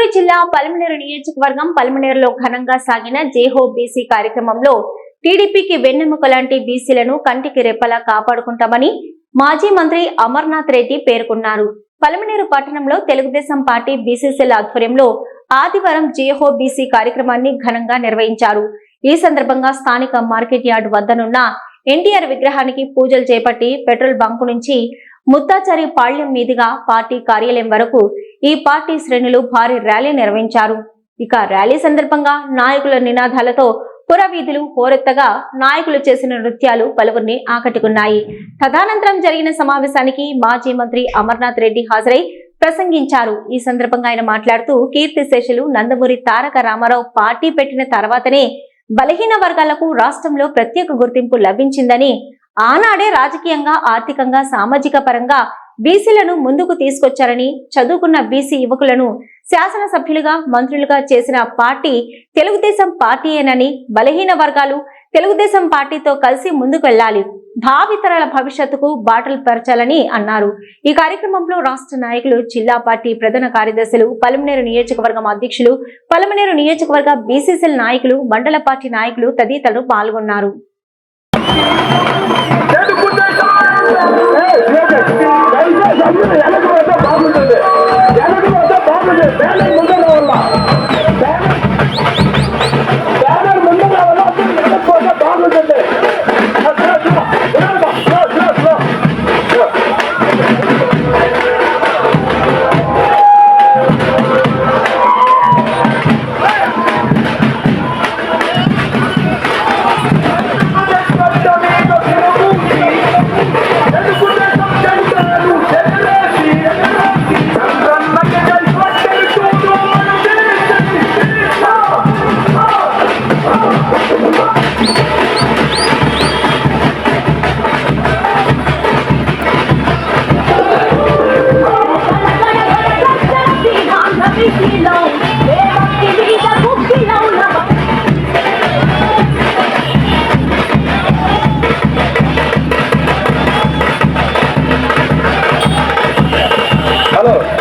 చిత్తూరు జిల్లా పలమనేరు నియోజకవర్గం పలమనేరులో ఘనంగా సాగిన జేహో బీసీ కార్యక్రమంలో టీడీపీకి వెన్నెముక లాంటి బీసీలను కంటికి రెప్పలా కాపాడుకుంటామని మాజీ మంత్రి అమర్నాథ్ రెడ్డి పేర్కొన్నారు. పలమనేరు పట్టణంలో తెలుగుదేశం పార్టీ బీసీసీల ఆధ్వర్యంలో ఆదివారం జేహో బీసీ కార్యక్రమాన్ని ఘనంగా నిర్వహించారు. ఈ సందర్భంగా స్థానిక మార్కెట్ యార్డ్ వద్దనున్న ఎన్టీఆర్ విగ్రహానికి పూజలు చేపట్టి పెట్రోల్ బంకు నుంచి ముత్తాచారి పాళ్యం మీదుగా పార్టీ కార్యాలయం వరకు ఈ పార్టీ శ్రేణులు భారీ ర్యాలీ నిర్వహించారు. ఇక ర్యాలీ సందర్భంగా నాయకుల నినాదాలతో పురవీధులు హోరెత్తగా నాయకులు చేసిన నృత్యాలు పలువురిని ఆకట్టుకున్నాయి. తదనంతరం జరిగిన సమావేశానికి మాజీ మంత్రి అమర్నాథ్ రెడ్డి హాజరై ప్రసంగించారు. ఈ సందర్భంగా ఆయన మాట్లాడుతూ కీర్తిశేషులు నందమూరి తారక రామారావు పార్టీ పెట్టిన తర్వాతనే బలహీన వర్గాలకు రాష్ట్రంలో ప్రత్యేక గుర్తింపు లభించిందని ఆనాడే రాజకీయంగా ఆర్థికంగా సామాజిక పరంగా బీసీలను ముందుకు తీసుకొచ్చారని చదువుకున్న బీసీ యువకులను శాసనసభ్యులుగా మంత్రులుగా చేసిన పార్టీ తెలుగుదేశం పార్టీయేనని బలహీన వర్గాలు తెలుగుదేశం పార్టీతో కలిసి ముందుకు వెళ్ళాలి భావితరాల భవిష్యత్తుకు బాటలు పరచాలని అన్నారు. ఈ కార్యక్రమంలో రాష్ట్ర నాయకులు జిల్లా పార్టీ ప్రధాన కార్యదర్శులు పలమనేరు నియోజకవర్గం అధ్యక్షులు పలమనేరు నియోజకవర్గ బీసీసీఎల్ నాయకులు మండల పార్టీ నాయకులు తదితరులు పాల్గొన్నారు. ஐயோ எனக்கு வந்தா பாம்புது எனக்கு வந்தா பாம்புது வேலை ভালো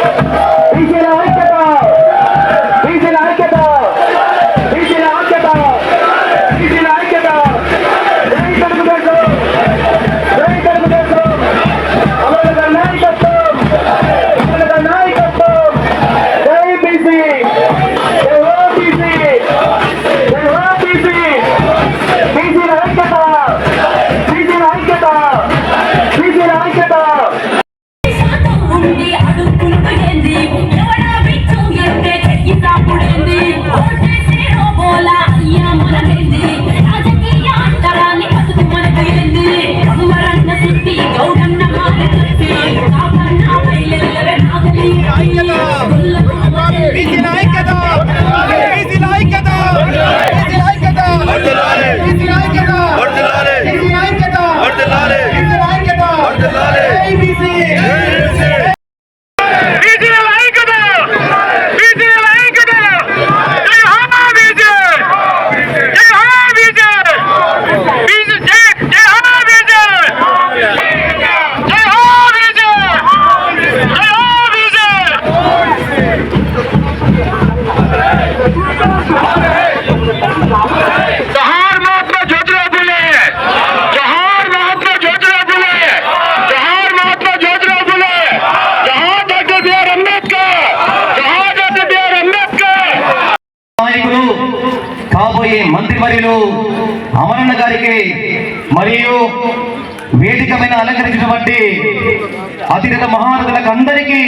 అతిరథ మహారథులకు అందరికీ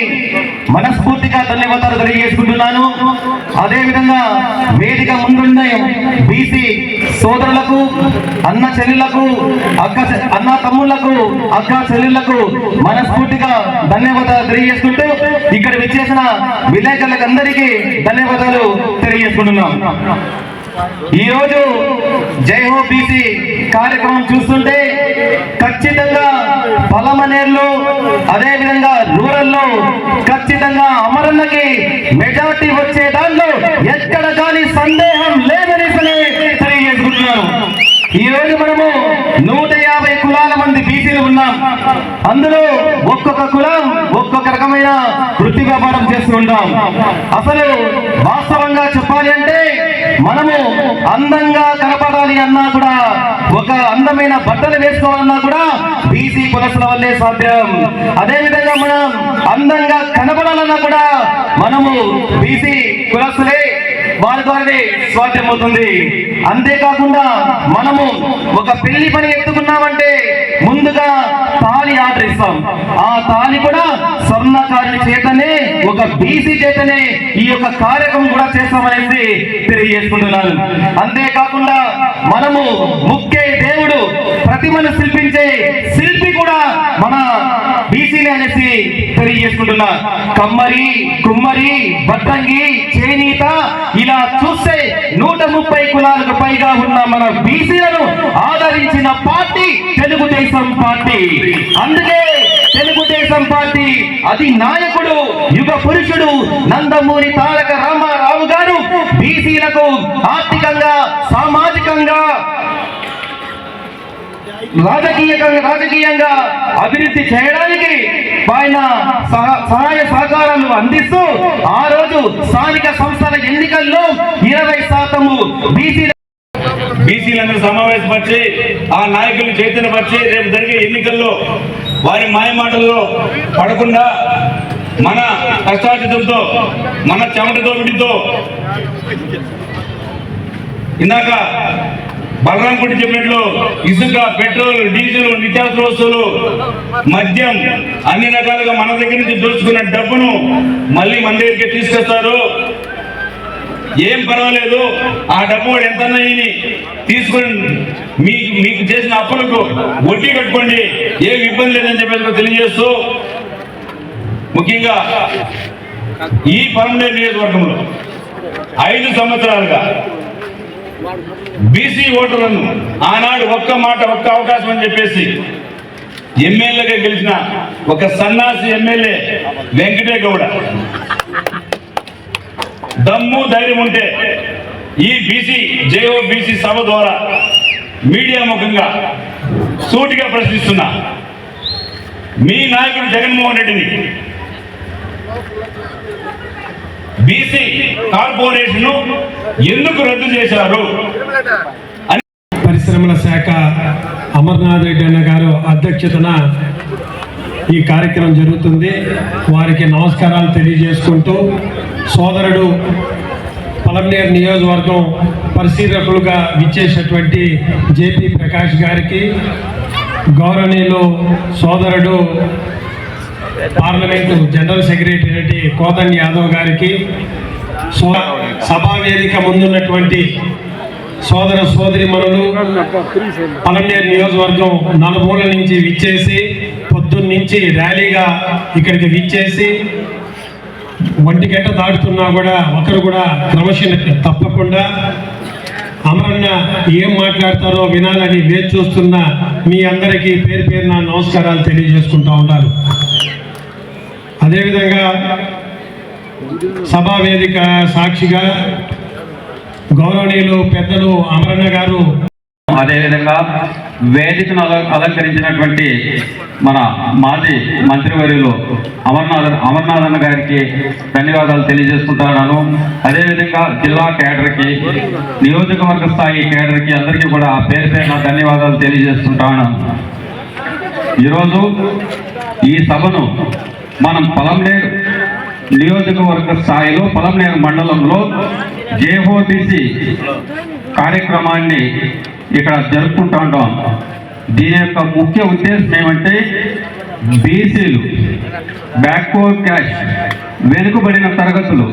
మనస్ఫూర్తిగా ధన్యవాదాలు తెలియజేసుకుంటున్నాను. అదేవిధంగా వేదిక ముందున్న బీసీ సోదరులకు అన్న చెల్లెళ్ళకు అక్క అన్న తమ్ముళ్ళకు అక్క చెల్లెళ్ళకు మనస్ఫూర్తిగా ధన్యవాదాలు తెలియజేసుకుంటూ ఇక్కడ విచ్చేసిన విలేకరులకు అందరికీ ధన్యవాదాలు తెలియజేసుకుంటున్నాం. ఈ రోజు జై హో బీసీ కార్యక్రమం చూస్తుంటే ఖచ్చితంగా పలమనేర్లు అదేవిధంగా రూరల్లో లో ఖచ్చితంగా అమరులకి మెజార్టీ వచ్చే దాంట్లో ఎక్కడ కానీ సందేహం లేదని తెలియజేసుకుంటున్నాను. ఈ రోజు మనము నూట యాభై కులాల మంది బీసీలు ఉన్నాం. అందులో ఒక్కొక్క కులం ఒక్కొక్క రకమైన వృత్తి వ్యాపారం చేస్తూ ఉంటాం. అసలు వాస్తవంగా చెప్పాలి అంటే మనము అందంగా కనపడాలి అన్నా కూడా ఒక అందమైన బట్టలు వేసుకోవాలన్నా కూడా బీసీ కులసుల వల్లే సాధ్యం. అదేవిధంగా మనం అందంగా కనపడాలన్నా కూడా మనము బీసీ కులసులే వారి ద్వారానే సాధ్యమవుతుంది అంతేకాకుండా మనము ఒక పెళ్ళి పని ఎత్తుకున్నామంటే ముందుగా తాళి ఆర్డర్ ఇస్తాం. ఆ తాళి కూడా స్వర్ణకారుని చేతనే ఒక బీసీ చేతనే ఈ యొక్క కార్యక్రమం కూడా చేస్తామనేసి తెలియజేసుకుంటున్నాను. అంతేకాకుండా మనము ముఖ్య దేవుడు ప్రతిమను శిల్పించే శిల్పి కూడా మన బీసీని అనేసి తెలియజేసుకుంటున్నా. కమ్మరి కుమ్మరి బట్టంగి చేనీత ఇలా చూస్తే నూట ముప్పై కులాలకు పైగా ఉన్న మన బీసీలను ఆదరించిన పార్టీ తెలుగుదేశం పార్టీ. అందుకే తెలుగుదేశం పార్టీ అది నాయకుడు యుగ పురుషుడు నందమూరి తారక రామారావు గారు బీసీలకు ఆర్థికంగా సామాజికంగా రాజకీయంగా రాజకీయంగా అభివృద్ధి చేయడానికి ఆయన సహ- సహాయ సహకారాలు అందిస్తూ ఆ రోజు స్థానిక సంస్థల ఎన్నికల్లో ఇరవై శాతము బీసీ బీసీలందరూ సమావేశపరిచి ఆ నాయకులను చైతన్యపరిచి రేపు జరిగే ఎన్నికల్లో వారి మాయమాటల్లో పడకుండా మన కష్టార్జితంతో మన చెమటతో విడితో ఇందాక బలరాం కుడి చెప్పినట్లు ఇసుక పెట్రోల్ డీజిల్ నిత్యావసర వస్తువులు మద్యం అన్ని రకాలుగా మన దగ్గర నుంచి దోచుకున్న డబ్బును మళ్ళీ మన దగ్గరికి తీసుకొస్తారు. ఏం పర్వాలేదు. ఆ డబ్బు ఎంత తీసుకొని మీకు మీకు చేసిన అప్పులకు వడ్డీ కట్టుకోండి. ఏం ఇబ్బంది లేదని చెప్పేసి తెలియజేస్తూ ముఖ్యంగా ఈ పరమనేరు నియోజకవర్గంలో ఐదు సంవత్సరాలుగా బీసీ ఓటర్లను ఆనాడు ఒక్క మాట ఒక్క అవకాశం అని చెప్పేసి ఎమ్మెల్యేగా గెలిచిన ఒక సన్నాసి ఎమ్మెల్యే వెంకటే గౌడ దమ్ము ధైర్యం ఉంటే ఈ బీసీ జేఓబీసీ సభ ద్వారా మీడియా ముఖంగా సూటిగా ప్రశ్నిస్తున్నా. మీ నాయకుడు జగన్మోహన్ రెడ్డిని బీసీ కార్పొరేషన్ ఎందుకు రద్దు చేశారు? పరిశ్రమల శాఖ అమర్నాథ్ రెడ్డి అన్న గారు అధ్యక్షతన ఈ కార్యక్రమం జరుగుతుంది. వారికి నమస్కారాలు తెలియజేసుకుంటూ సోదరుడు పలమనేర్ నియోజకవర్గం పరిశీలకులుగా విచ్చేసినటువంటి జేపీ ప్రకాష్ గారికి గౌరవనీయులు సోదరుడు parliament general secretary Kodand Yadav గారికి సో- సభావేదిక ముందున్నటువంటి సోదర సోదరి మనులు పలమనేరు నియోజకవర్గం నలుమూల నుంచి విచ్చేసి పొద్దున్నీ నుంచి ర్యాలీగా ఇక్కడికి విచ్చేసి ఒంటి గంట దాటుతున్నా కూడా ఒకరు కూడా క్రమశిక్షణ తప్పకుండా అమరన్న ఏం మాట్లాడతారో వినాలని వేచి చూస్తున్న మీ అందరికీ పేరు పేరున నమస్కారాలు తెలియజేసుకుంటా ఉంటారు అదేవిధంగా సభా వేదిక సాక్షిగా గౌరవనీయులు పెద్దలు అమరన్న గారు అదేవిధంగా వేదికను అల అలంకరించినటువంటి మన మాజీ మంత్రివర్యులు అమర్నాథ్ అమర్నాథ్ గారికి ధన్యవాదాలు తెలియజేసుకుంటున్నాను. అదేవిధంగా జిల్లా కేడర్కి నియోజకవర్గ స్థాయి కేడర్కి అందరికీ కూడా పేరు పేరున ధన్యవాదాలు తెలియజేస్తుంటాను ఈరోజు ఈ సభను మనం పొలంనేరు నియోజకవర్గ స్థాయిలో పొలంనేరు మండలంలో జేఓబిసి కార్యక్రమాన్ని ఇక్కడ జరుపుకుంటా ఉంటాం. దీని యొక్క ముఖ్య ఉద్దేశం ఏమంటే బీసీలు బ్యాక్వర్డ్ క్యాష్ వెనుకబడిన తరగతులు.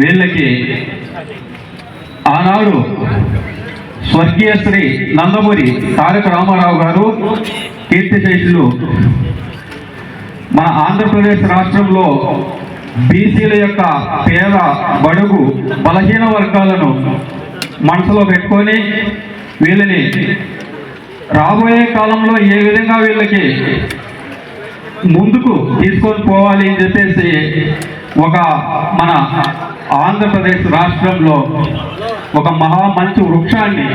వీళ్ళకి ఆనాడు స్వర్గీయ శ్రీ నందమూరి తారక రామారావు గారు కీర్తిశేషులు మన ఆంధ్రప్రదేశ్ రాష్ట్రంలో బీసీల యొక్క పేద బడుగు బలహీన వర్గాలను మనసులో పెట్టుకొని వీళ్ళని రాబోయే కాలంలో ఏ విధంగా వీళ్ళకి ముందుకు తీసుకొని పోవాలి అని చెప్పేసి ఒక మన ఆంధ్రప్రదేశ్ రాష్ట్రంలో ఒక మహా మంచి వృక్షాన్ని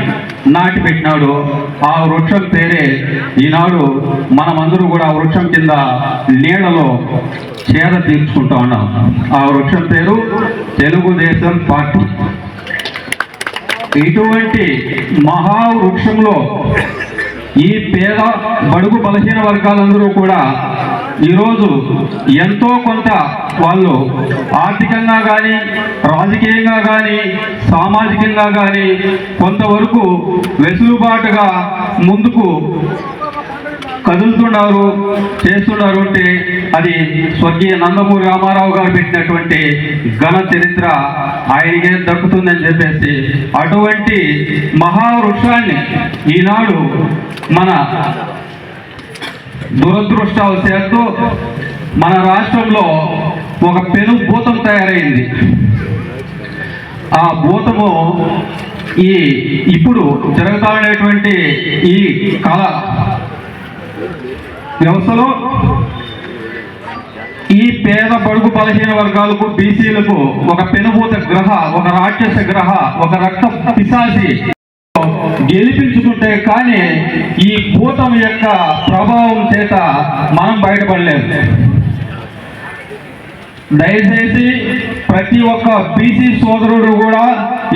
నాటి పెట్టినాడు. ఆ వృక్షం పేరే ఈనాడు మనమందరూ కూడా ఆ వృక్షం కింద నీడలో చేర తీర్చుకుంటా ఉన్నాం. ఆ వృక్షం పేరు తెలుగుదేశం పార్టీ. ఇటువంటి మహావృక్షంలో ఈ పేద బడుగు బలహీన వర్గాలందరూ కూడా ఈరోజు ఎంతో కొంత వాళ్ళు ఆర్థికంగా కానీ రాజకీయంగా కానీ సామాజికంగా కానీ కొంతవరకు వెసులుబాటుగా ముందుకు కదులుతున్నారు చేస్తున్నారు అంటే అది స్వర్గీయ నందమూరి రామారావు గారు పెట్టినటువంటి ఘన చరిత్ర ఆయనకే దక్కుతుందని చెప్పేసి అటువంటి మహావృక్షాన్ని ఈనాడు మన దురదృష్టవశాత్తు మన రాష్ట్రంలో ఒక పెను భూతం తయారైంది. ఆ భూతము ఈ ఇప్పుడు జరుగుతా ఉండేటువంటి ఈ కళ వ్యవస్థలో ఈ పేద బడుగు బలహీన వర్గాలకు బీసీలకు ఒక పెనుభూత గ్రహ ఒక రాక్షస గ్రహ ఒక రక్త పిశాసి గెలిపించుకుంటే కానీ ఈ భూతం యొక్క ప్రభావం చేత మనం బయటపడలేము. దయచేసి ప్రతి ఒక్క బీసీ సోదరుడు కూడా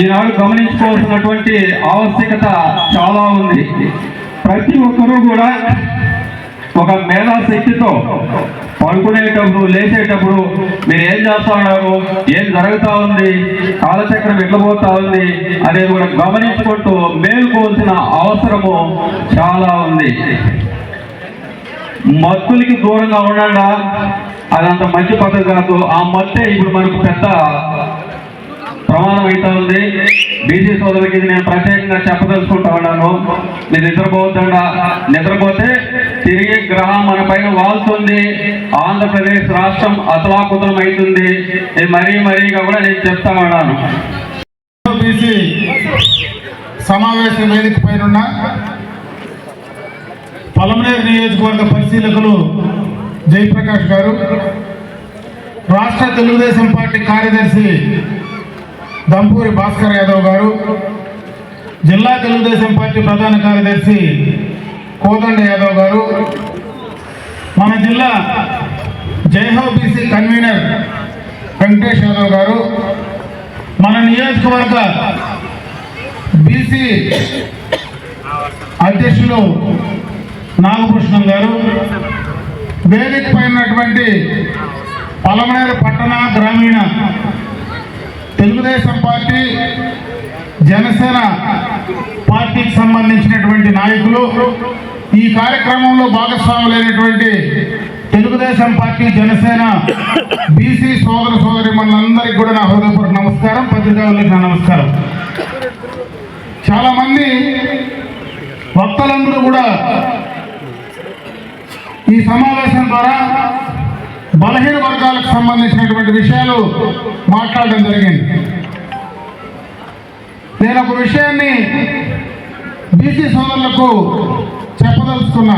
ఈనాడు గమనించుకోవాల్సినటువంటి ఆవశ్యకత చాలా ఉంది. ప్రతి ఒక్కరూ కూడా ఒక మేధాశక్తితో పడుకునేటప్పుడు లేచేటప్పుడు మీరు ఏం చేస్తా ఉన్నారు? ఏం జరుగుతూ ఉంది? కాలచక్రం ఎట్లా పోతా ఉంది? అనేది కూడా గమనించుకుంటూ మేలుకోవాల్సిన అవసరము చాలా ఉంది. మత్తులకి దూరంగా ఉండండా? అదంత మంచి పద్ధతి కాదు. ఆ మత్తే ఇప్పుడు మనకు పెద్ద ప్రమాదం అవుతా ఉంది. బీసీ సోదరులకి నేను ప్రత్యేకంగా చెప్పదలుచుకుంటా ఉన్నాను. మీరు నిద్రపోతుండ నిద్రపోతే తిరిగి గ్రహం మన పైన వాళ్తుంది. ఆంధ్రప్రదేశ్ రాష్ట్రం అతలాకుతలం అవుతుంది ఇది మరీ మరీగా కూడా నేను చెప్తా ఉన్నాను. సమావేశం సమావేశ వేదిక పైన పలమనేరు నియోజకవర్గ పరిశీలకులు జయప్రకాష్ గారు రాష్ట్ర తెలుగుదేశం పార్టీ కార్యదర్శి దంపూరి భాస్కర్ యాదవ్ గారు జిల్లా తెలుగుదేశం పార్టీ ప్రధాన కార్యదర్శి కోదండ యాదవ్ గారు మన జిల్లా జైహో బీసీ కన్వీనర్ వెంకటేష్ యాదవ్ గారు మన నియోజకవర్గ బీసీ అధ్యక్షులు నాగభూషణం గారు వేదిక పైన పలమనేరు పట్టణ గ్రామీణ తెలుగుదేశం పార్టీ జనసేన పార్టీకి సంబంధించినటువంటి నాయకులు ఈ కార్యక్రమంలో భాగస్వాములైనటువంటి తెలుగుదేశం పార్టీ జనసేన బీసీ సోదర సోదరి మనందరికి కూడా నా హృదయపూర్వక నమస్కారం పత్రికారులకు నా నమస్కారం. చాలా మంది వక్తలందరూ కూడా ఈ సమావేశం ద్వారా బలహీన వర్గాలకు సంబంధించినటువంటి విషయాలు మాట్లాడడం జరిగింది. నేను ఒక విషయాన్ని బీసీ సోదరులకు చెప్పదలుచుకున్నా.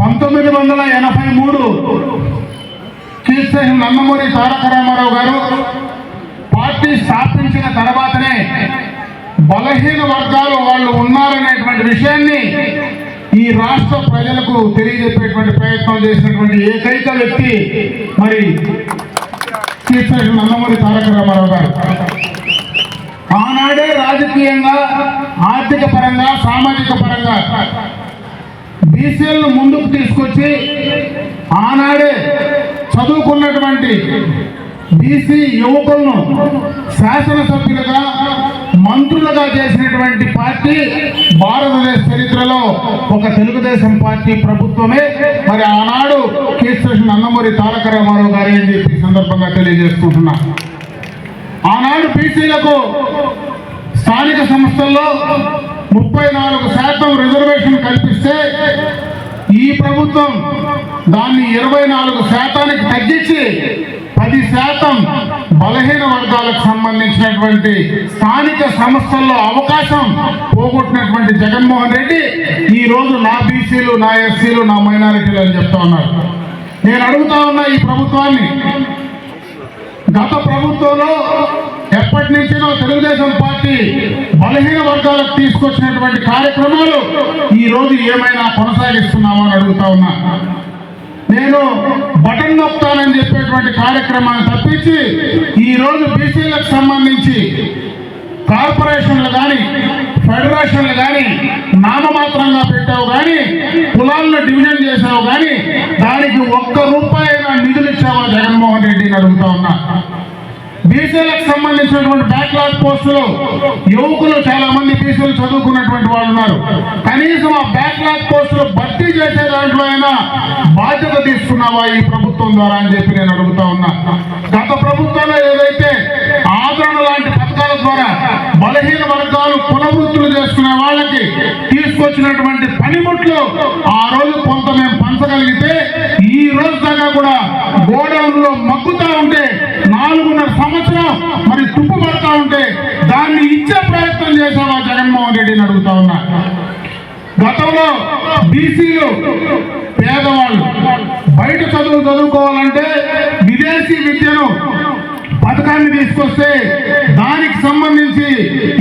పంతొమ్మిది వందల ఎనభై మూడు కీర్తి నందమూరి తారక రామారావు గారు పార్టీ స్థాపించిన తర్వాతనే బలహీన వర్గాలు వాళ్ళు ఉన్నారనేటువంటి విషయాన్ని ఈ రాష్ట్ర ప్రజలకు తెలియజెప్పేటువంటి ప్రయత్నం చేసినటువంటి ఏకైక వ్యక్తి మరి కీర్తి నందమూరి తారక రామారావు గారు. ఆనాడే రాజకీయంగా ఆర్థిక పరంగా సామాజిక పరంగా బీసీలను ముందుకు తీసుకొచ్చి ఆనాడే చదువుకున్నటువంటి బీసీ యువకులను శాసనసభ్యులుగా మంత్రులుగా చేసినటువంటి పార్టీ భారతదేశ చరిత్రలో ఒక తెలుగుదేశం పార్టీ ప్రభుత్వమే. మరి ఆనాడు కేసీ అన్నమూరి తారక రామారావు గారు అని చెప్పి సందర్భంగా తెలియజేసుకుంటున్నా. ఆనాడు బీసీలకు స్థానిక సంస్థల్లో ముప్పై నాలుగు శాతం రిజర్వేషన్ కల్పిస్తే ఈ ప్రభుత్వం దాన్ని ఇరవై నాలుగు శాతానికి తగ్గించి పది శాతం బలహీన వర్గాలకు సంబంధించినటువంటి స్థానిక సంస్థల్లో అవకాశం పోగొట్టినటువంటి జగన్మోహన్ రెడ్డి ఈ రోజు నా బీసీలు నా ఎస్సీలు నా మైనారిటీలు అని చెప్తా ఉన్నారు. నేను అడుగుతా ఉన్నా ఈ ప్రభుత్వాన్ని గత ప్రభుత్వంలో ఎప్పటి నుంచినో తెలుగుదేశం పార్టీ బలహీన వర్గాలకు తీసుకొచ్చినటువంటి కార్యక్రమాలు ఈ రోజు ఏమైనా కొనసాగిస్తున్నామా అని అడుగుతా ఉన్నా. నేను బటన్ నొప్పుతానని చెప్పేటువంటి కార్యక్రమాన్ని తప్పించి ఈ రోజు బీసీలకు సంబంధించి కార్పొరేషన్లు కానీ ఫెడరేషన్లు కానీ నామమాత్రంగా పెట్టావు కానీ కులాలను డివిజన్ చేసావు కానీ దానికి ఒక్క రూపాయి నిధులు ఇచ్చావా జగన్మోహన్ రెడ్డిని అడుగుతా ఉన్నా. బీసీలకు సంబంధించినటువంటి బ్యాక్లాగ్ పోస్టులు యువకులు చాలా మంది బీసీలు చదువుకున్నటువంటి వాళ్ళు ఉన్నారు. కనీసం ఆ బ్యాక్లాగ్ పోస్టులు భర్తీ చేసే దాంట్లో అయినా బాధ్యత తీసుకున్నావా ఈ ప్రభుత్వం ద్వారా అని చెప్పి నేను అడుగుతా ఉన్నా. గత ప్రభుత్వంలో ఏదైతే ఆదరణ లాంటి పథకాల ద్వారా బలహీన వర్గాలు పునవృత్తులు చేసుకునే వాళ్ళకి తీసుకొచ్చినటువంటి పనిముట్లు ఆ రోజు కొంత మేము పంచగలిగితే ఈ రోజు దాకా కూడా గోడౌన్లో మగ్గుతా ఉంటే నాలుగున్నర సంవత్సరం మరి తుప్పు పడతా ఉంటే దాన్ని ఇచ్చే ప్రయత్నం చేశావా జగన్మోహన్ రెడ్డిని అడుగుతా ఉన్నా. గతంలో బీసీలు పేదవాళ్ళు బయట చదువు చదువుకోవాలంటే విదేశీ విద్యను పథకాన్ని తీసుకొస్తే దానికి సంబంధించి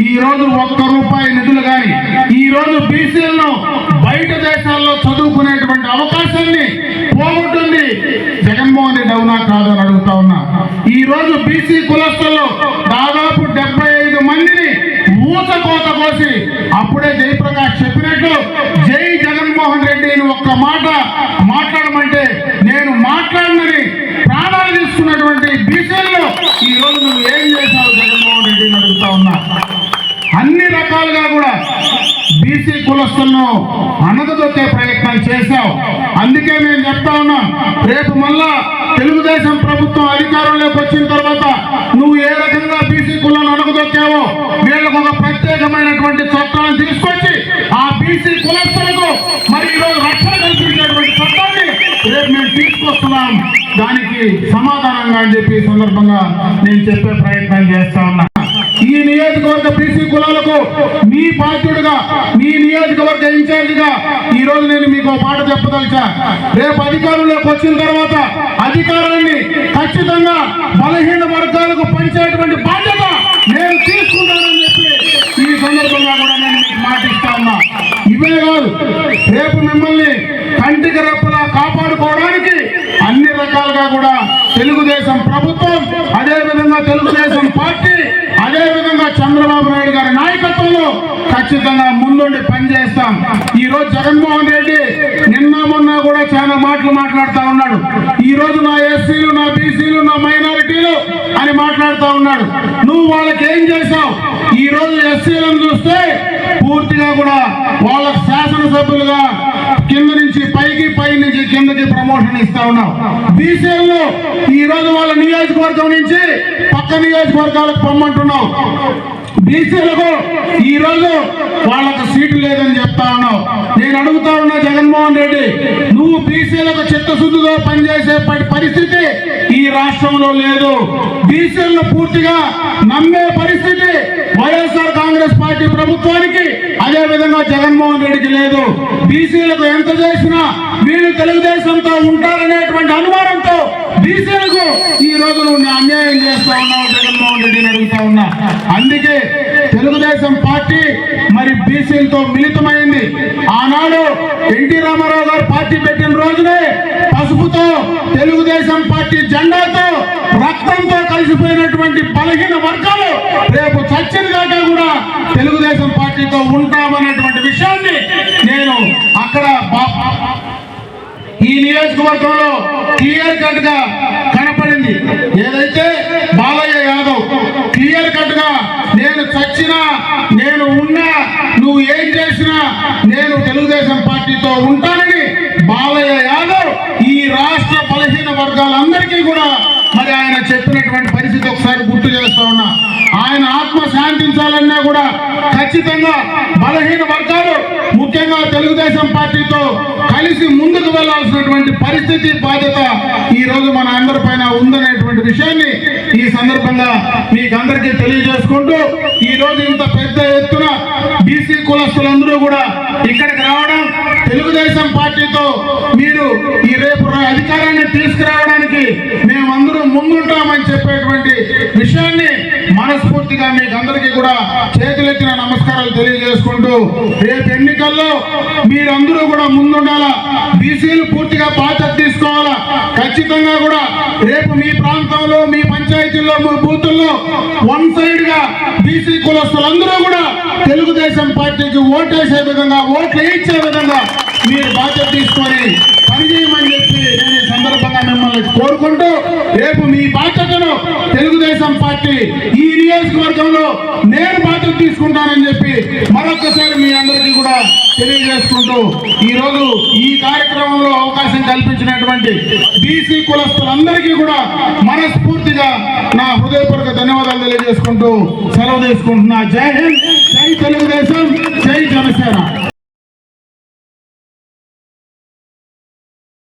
ఈ రోజు ఒక్క రూపాయి నిధులు కానీ ఈ రోజు బీసీలను బయట దేశాల్లో చదువుకునేటువంటి అవకాశాన్ని పోగొట్టింది జగన్మోహన్ రెడ్డి అవునా కాదు అని అడుగుతా ఉన్నా ఈ రోజు బీసీ కులస్తుల్లో దాదాపు డెబ్బై ఐదు మందిని ఊచకోత కోసి అప్పుడే జయప్రకాష్ చెప్పినట్లు జై జగన్మోహన్ రెడ్డి అని ఒక్క మాట మాట్లాడమంటే నేను మాట్లాడనని ప్రాణాలు తీసుకున్నటువంటి బీసీల్లో ఈ రోజు నువ్వు ఏం చేశావు జగన్మోహన్ రెడ్డిని అడుగుతా ఉన్నా అన్ని రకాలుగా కూడా బీసీ కులస్తులను అనగదొక్కే ప్రయత్నం చేశావు. అందుకే మేము చెప్తా ఉన్నాం రేపు మళ్ళా తెలుగుదేశం ప్రభుత్వం అధికారంలోకి వచ్చిన తర్వాత నువ్వు ఏ రకంగా బీసీ కులాలను అనగదొక్కావో వీళ్ళకు ఒక ప్రత్యేకమైనటువంటి చట్టాన్ని తీసుకొచ్చి ఆ బీసీ కులస్తులకు మరి ఈరోజు రక్షణ కల్పించేటువంటి చట్టాన్ని రేపు మేము తీసుకొస్తున్నాం. దానికి సమాధానంగా అని చెప్పి సందర్భంగా నేను చెప్పే ప్రయత్నం చేస్తా ఉన్నా. ఈ నియోజకవర్గ బీసీ కులాలకు మీ బాధ్యుడుగా మీ నియోజకవర్గ ఇన్ఛార్జిగా ఈ రోజు నేను మీకు పాట మాట చెప్పదలిచా. రేపు అధికారంలోకి వచ్చిన తర్వాత అధికారాన్ని ఖచ్చితంగా బలహీన వర్గాలకు పనిచేయటువంటి బాధ్యత నేను తీసుకుంటానని చెప్పి ఈ సందర్భంగా కూడా నేను మీకు మాట ఇస్తా ఉన్నా. ఇవే కాదు రేపు మిమ్మల్ని కంటికి రెప్పలా కాపాడుకోవడానికి అన్ని రకాలుగా కూడా తెలుగుదేశం ప్రభుత్వం అదే విధంగా తెలుగుదేశం పార్టీ అదే విధంగా చంద్రబాబు నాయుడు గారి నాయకత్వంలో ఖచ్చితంగా ముందుండి పనిచేస్తాం ఈ రోజు జగన్మోహన్ రెడ్డి నిన్న మొన్న కూడా చాలా మాటలు మాట్లాడుతా ఉన్నాడు. ఈ రోజు నా ఎస్సీలు నా బీసీలు నా మైనారిటీలు అని మాట్లాడుతూ ఉన్నాడు. నువ్వు వాళ్ళకి ఏం చేశావు? ఈ రోజు ఎస్సీలను చూస్తే పూర్తిగా కూడా వాళ్ళకు శాసనసభ్యులుగా కింద నుంచి పైకి పై నుంచి కిందకి ప్రమోషన్ ఇస్తా ఉన్నావు. బీసీలలో ఈ రోజు వాళ్ళ నియోజకవర్గం నుంచి పక్క నియోజకవర్గాలకు పొమ్మంటున్నావు. బీసీలకు ఈ రోజు వాళ్ళకు సీటు లేదని చెప్తా ఉన్నావు. నేను అడుగుతా ఉన్నా జగన్మోహన్ రెడ్డి నువ్వు బీసీలకు చిత్తశుద్ధితో పనిచేసే ప- పరిస్థితి ఈ రాష్ట్రంలో లేదు. బీసీలను పూర్తిగా నమ్మే పరిస్థితి వైఎస్ఆర్ కాంగ్రెస్ పార్టీ ప్రభుత్వానికి అదే విధంగా జగన్మోహన్ రెడ్డికి లేదు. బీసీలకు ఎంత చేసినా వీళ్ళు తెలుగుదేశంతో ఉంటారనేటువంటి అనుమానంతో బీసీలకు ఈ రోజు నువ్వు అన్యాయం చేస్తా ఉన్నావు జగన్మోహన్ రెడ్డిని అడుగుతా ఉన్నా. అందుకే తెలుగుదేశం పార్టీ మరి బీసీలతో మిళితమైంది. ఆనాడు ఎన్టీ రామారావు గారు పార్టీ పెట్టిన రోజునే పసుపుతో తెలుగుదేశం పార్టీ జెండాతో రక్తంతో కలిసిపోయినటువంటి బలహీన వర్గాలు రేపు చచ్చిన దాకా కూడా తెలుగుదేశం పార్టీతో ఉంటామనేటువంటి విషయాన్ని నేను అక్కడ ఈ నియోజకవర్గంలో క్లియర్ కట్గా కనపడింది. ఏదైతే బాలయ్య యాదవ్ క్లియర్ కట్గా నేను చచ్చినా నేను ఉన్నా నువ్వు ఏం చేసినా నేను తెలుగుదేశం పార్టీతో ఉంటానని బాలయ్య యాదవ్ ఈ రాష్ట్ర బలహీన వర్గాలందరికీ కూడా మరి ఆయన చెప్పినటువంటి పరిస్థితి ఒకసారి గుర్తు చేస్తా ఉన్నా. ఆయన ఆత్మ శాంతించాలన్నా కూడా ఖచ్చితంగా బలహీన వర్గాలు ముఖ్యంగా తెలుగుదేశం పార్టీతో కలిసి ముందుకు వెళ్ళాల్సినటువంటి పరిస్థితి బాధ్యత ఈ రోజు మన అందరి పైన ఉందనే విషయాన్ని ఈ సందర్భంగా మీకు అందరికీ తెలియజేసుకుంటూ ఈ రోజు ఇంత పెద్ద ఎత్తున బీసీ కులస్తులందరూ కూడా ఇక్కడికి రావడం తెలుగుదేశం పార్టీతో మీరు ఈ రేపు అధికారాన్ని తీసుకురావడానికి మేమందరూ ముందుంటామని చెప్పేటువంటి విషయాన్ని మనస్ఫూర్తిగా మీకు అందరికీ కూడా చేతులెత్తిన నమస్కారాలు తెలియజేసుకుంటూ రేపు ఎన్నికల్లో మీరందరూ కూడా ముందుండాలా? బీసీలు పూర్తిగా బాధ్యత తీసుకోవాలా? ఖచ్చితంగా కూడా రేపు మీ ప్రాంతంలో మీ పంచాయతీల్లో మీ బూతుల్లో వన్ సైడ్గా బీసీ కులస్తులందరూ కూడా తెలుగుదేశం పార్టీకి ఓటేసే విధంగా ఓట్లు ఇచ్చే విధంగా మీరు బాధ్యత తీసుకొని పనిచేయమని చెప్పి నేను ఈ సందర్భంగా మిమ్మల్ని కోరుకుంటూ రేపు మీ బాధ్యతను తెలుగుదేశం పార్టీ ఈ నియోజకవర్గంలో నేను బాధ్యత తీసుకుంటానని చెప్పి మరొకసారి మీ అందరికీ కూడా తెలియజేసుకుంటూ ఈ రోజు ఈ కార్యక్రమంలో అవకాశం కల్పించినటువంటి బీసీ కులస్తులందరికీ కూడా మనస్ఫూర్తిగా నా హృదయపూర్వక ధన్యవాదాలు తెలియజేసుకుంటూ సెలవు తీసుకుంటున్నా. జై హింద్ జై తెలుగుదేశం జై జనసేన.